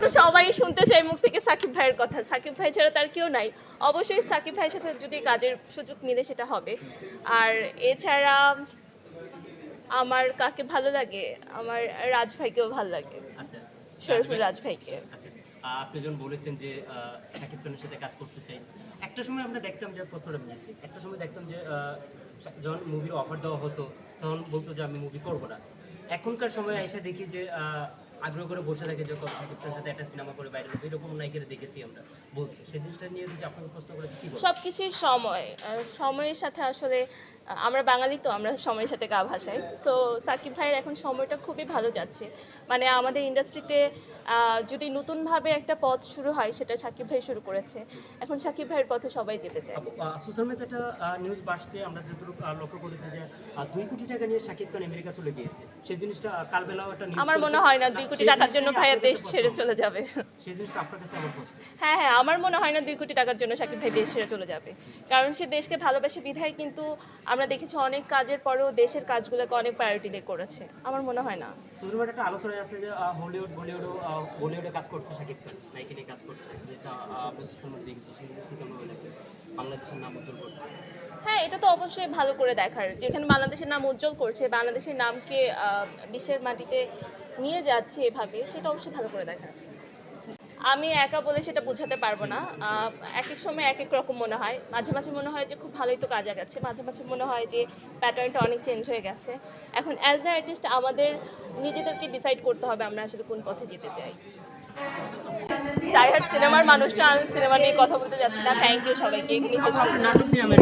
তো সবাই শুনতে চাই মুখ থেকে সাকিব ভাইয়ের কথা। সাকিব ভাই ছাড়া তার কেউ নাই। অবশ্যই সাকিব ভাইয়ের সাথে যদি কাজের সুযোগ মিলে সেটা হবে। আর এছাড়া আমার কাকে ভালো লাগে? আমার রাজ ভাইকেও ভালো লাগে। আচ্ছা শরীফুল রাজ ভাইকে। আচ্ছা আপনি যখন বলেছেন যে শাকিব খানের সাথে কাজ করতে চাই একটা সময় আমরা দেখতাম যে নিয়েছি একটা সময় দেখতাম যে যখন মুভির অফার দেওয়া হতো তখন বলতো যে আমি মুভি করব না। এখনকার সময় এসে দেখি যে আগ্রহ করে বসে থাকে যে কত শাকিব খানের সাথে একটা সিনেমা করে বাইরে হবে, এরকম নায়িকারা দেখেছি আমরা। বলছি সেই জিনিসটা নিয়ে যদি আপনাকে প্রশ্ন করে কি সব কিছুই সময় সময়ের সাথে আসলে আমরা বাঙালি তো আমরা সময়ের সাথে গা ভাসাই। তো সাকিব ভাইয়ের এখন সময়টা খুবই ভালো যাচ্ছে। মানে আমাদের ইন্ডাস্ট্রিতে যদি নতুনভাবে একটা পথ শুরু হয় সেটা সাকিব ভাই শুরু করেছে। এখন সাকিব ভাইয়ের পথে সবাই যেতে চায়। সোশ্যাল মিডিয়াতে একটা নিউজ বাসছে আমরা যতটুকু লক্ষ্য করেছি যে দুই কোটি টাকা নিয়ে সাকিব খান আমেরিকা চলে গিয়েছে। সেই জিনিসটা কালবেলাও একটা আমার মনে হয় না দুই কোটি টাকার জন্য ভাইয়া দেশ ছেড়ে চলে যাবে। হ্যাঁ হ্যাঁ আমার মনে হয় না দুই কোটি টাকার জন্য সাকিব ভাই দেশ ছেড়ে চলে যাবে। কারণ সে দেশকে ভালোবাসে বিধায় কিন্তু আমরা দেখেছি অনেক কাজের পরেও দেশের কাজগুলোকে অনেক প্রায়োরিটি দিয়ে করেছে। আমার মনে হয় না। একটা আলোচনা আছে যে হলিউড বলিউডও বলিউডে কাজ করছে শাকিব খান নায়িকা নিয়ে কাজ করছে যেটা দেখেছি সেই জিনিসটা কেমন লাগে বাংলাদেশের নাম উজ্জ্বল করছে। হ্যাঁ এটা তো অবশ্যই ভালো করে দেখার। যেখানে বাংলাদেশের নাম উজ্জ্বল করছে বাংলাদেশের নামকে বিশ্বের মাটিতে নিয়ে যাচ্ছে এভাবে, সেটা অবশ্যই ভালো করে দেখার। আমি একা বলে সেটা বোঝাতে পারব না। এক এক সময় এক এক রকম মনে হয়। মাঝে মাঝে মনে হয় যে খুব ভালোই তো কাজ গেছে মাঝে মাঝে মনে হয় যে প্যাটার্নটা অনেক চেঞ্জ হয়ে গেছে। এখন অ্যাজ দ্য আর্টিস্ট আমাদের নিজেদেরকে ডিসাইড করতে হবে আমরা আসলে কোন পথে যেতে চাই। ডাইহার্ট সিনেমার মানুষটা, আমি সিনেমা নিয়ে কথা বলতে যাচ্ছি না। থ্যাংক ইউ সবাইকে। এখানে। নাটক নিয়ে আমি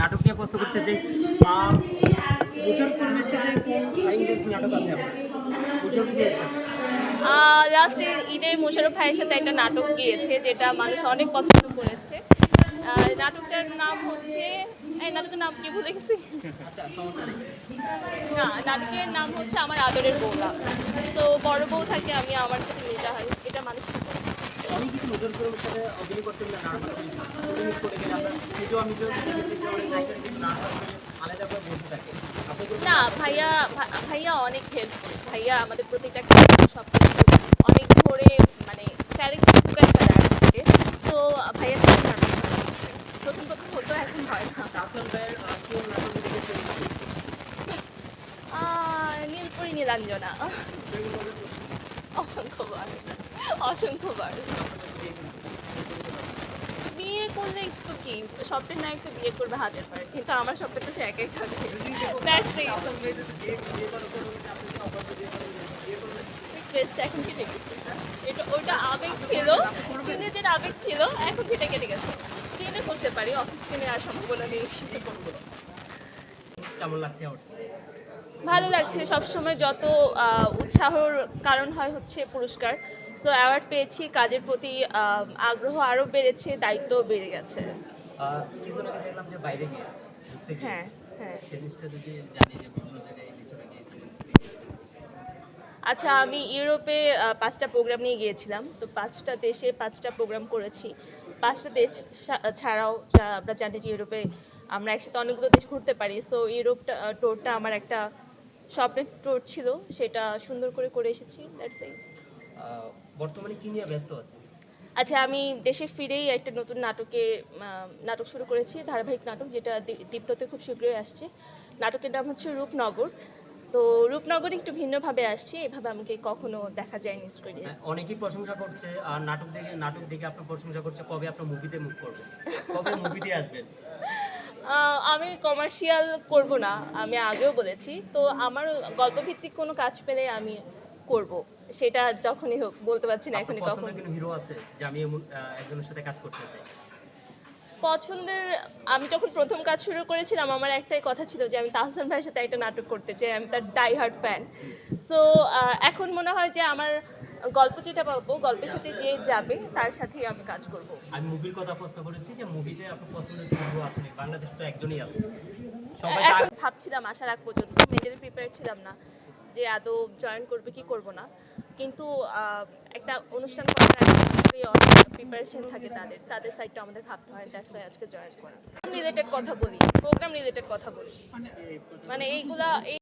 নাটক নিয়ে প্রশ্ন করতে চাই আহ, উজ্জ্বল সাথে ইংরেজি নাটক আছে আপনার উজ্জ্বল সাথে। লাস্ট ঈদে মোশারফ ভাইয়ের সাথে একটা নাটক গিয়েছে যেটা মানুষ অনেক পছন্দ করেছে। নাটকটার নাম হচ্ছে নাটকের নাম কি ভুলে গেছি? না নাটকের নাম হচ্ছে আমার আদরের বউরা তো বড় বউ থাকে আমি আমার সাথে মেয়েটা হয় এটা মানুষ অভিনয় করতে না ভাইয়া ভাইয়া অনেক হেল্প ভাইয়া আমাদের প্রতিটা সব কিছু অনেক ধরে মানে ক্যারেক্টার ঢুকায় ফেলে আর্টিস্টকে তো ভাইয়া। প্রথম প্রথম হতো এখন হয় না। নীলপরি নীলাঞ্জনা। অসংখ্যবার। অসংখ্যবার। বিয়ে করলে একটু কি? স্বপ্নের নায়ক তো বিয়ে করবে হাজার বার। কিন্তু আমার স্বপ্নে তো সে একাই থাকবে. Request এখন কেটে গেছে এটা ওটা আবেগ ছিল স্ক্রিনে আবেগ ছিল, এখন সেটা কেটে গেছে স্ক্রিনে করতে পারি অফিস স্ক্রিনে আর সম্ভাবনা নেই সেটা করব। কেমন লাগছে ভালো লাগছে। সবসময় যত উৎসাহর কারণ হয় হচ্ছে পুরস্কার। সো অ্যাওয়ার্ড পেয়েছি। কাজের প্রতি আগ্রহ আরও বেড়েছে দায়িত্ব বেড়ে গেছে। হ্যাঁ হ্যাঁ। আচ্ছা আমি ইউরোপে পাঁচটা প্রোগ্রাম নিয়ে গিয়েছিলাম। তো পাঁচটা দেশে পাঁচটা প্রোগ্রাম করেছি। পাঁচটা দেশ ছাড়াও আমরা জানি যে ইউরোপে আমরা একসাথে অনেকগুলো দেশ ঘুরতে পারি। সো ইউরোপটা টোরটা আমার একটা স্বপ্নের টোর ছিল। সেটা সুন্দর করে করে এসেছি দ্যাটস এই বর্তমানে কি নিয়ে ব্যস্ত আছে আচ্ছা আমি দেশে ফিরেই একটা নতুন নাটকে নাটক শুরু করেছি ধারাবাহিক নাটক যেটা দীপ্ততে খুব শীঘ্রই আসছে। নাটকের নাম হচ্ছে রূপনগর। তো রূপনগর একটু ভিন্নভাবে আসছে এভাবে আমাকে কখনো দেখা যায়নি স্ক্রিনে হ্যাঁ, অনেকেই প্রশংসা করছে আর নাটক দেখে নাটক দেখে আপনার প্রশংসা করছে কবে আপনার মুভিতে মুখ করবে কবে মুভিতে আসবেন? আমি কমার্শিয়াল করব না আমি আগেও বলেছি। তো আমার গল্পভিত্তিক কোনো কাজ পেলে আমি করব। সেটা যখনই হোক বলতে পারছি না এখনই কখন। পছন্দের কোনো হিরো আছে যে আমি একজনের সাথে কাজ করতে চাই? পছন্দের আমি যখন প্রথম কাজ শুরু করেছিলাম আমার একটাই কথা ছিল যে আমি তাহসান ভাইয়ের সাথে একটা নাটক করতে চাই আমি তার ডাই হার্ট ফ্যান সো এখন মনে হয় যে আমার গল্প যেটা পাবো গল্পের সাথে যে যাবে তার সাথেই আমি কাজ করব। আমি মুভির কথা প্রশ্ন করেছি যে মুভিতে আপনার পছন্দের কোনো আছে নাকি? বাংলাদেশে তো একজনই আছে। সবাই এখন ভাবছিলাম আসার আগ পর্যন্ত। মেন্টালি প্রিপেয়ার ছিলাম না যে আদৌ জয়েন করবে কি করব না। কিন্তু একটা অনুষ্ঠান করার প্রিপারেশন থাকে তাদের তাদের সাইডটা আমাদের ভাবতে হয় দ্যাটস ওয়াই আজকে জয়েন করা। রিলেটেড কথা বলি প্রোগ্রাম রিলেটেড কথা বলি। মানে এইগুলা এই